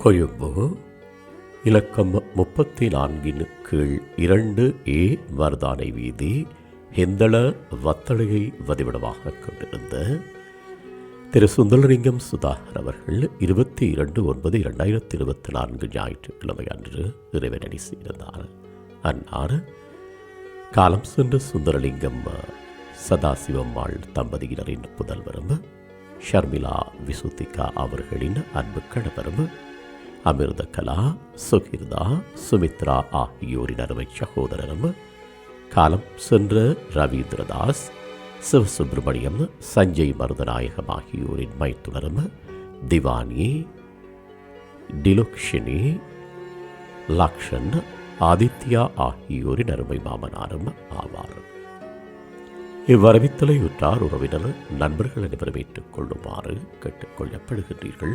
கொழும்பு இலக்கம் முப்பத்தி நான்கின் கீழ் இரண்டு ஏ மருதானை வீதி ஹெந்தள வத்தளையை வதிவிடமாக கொண்டிருந்த திரு சுந்தரலிங்கம் சுதாகர் அவர்கள் இருபத்தி இரண்டு ஒன்பது இரண்டாயிரத்தி இருபத்தி நான்கு ஞாயிற்றுக்கிழமை அன்று இறைவனடி செய்திருந்தார் அன்னார் காலம் சென்ற சுந்தரலிங்கம் சதாசிவம்மாள் தம்பதியினரின் புதல்வரும் ஷர்மிளா விசுத்திகா அவர்களின் அன்பு கணவரும் அமிர்த கலா சுகிர்தா சுமித்ரா ஆகியோரின் அருமை சகோதரரும். காலம் சென்ற ரவீந்திரதாஸ் சிவசுப்பிரமணியம் சஞ்சய் மருதநாயகம் ஆகியோரின் மைத்துணரும் திவானி டிலுக்ஷினி லக்ஷன் ஆதித்யா ஆகியோரின் அருமை மாமனாரும் ஆவார். இவ்வரவித்தலை உற்றார் உறவினர் நண்பர்கள் அனைவரும் ஏற்றுக் கொள்ளுமாறு கேட்டுக்கொள்ளப்படுகின்றீர்கள்.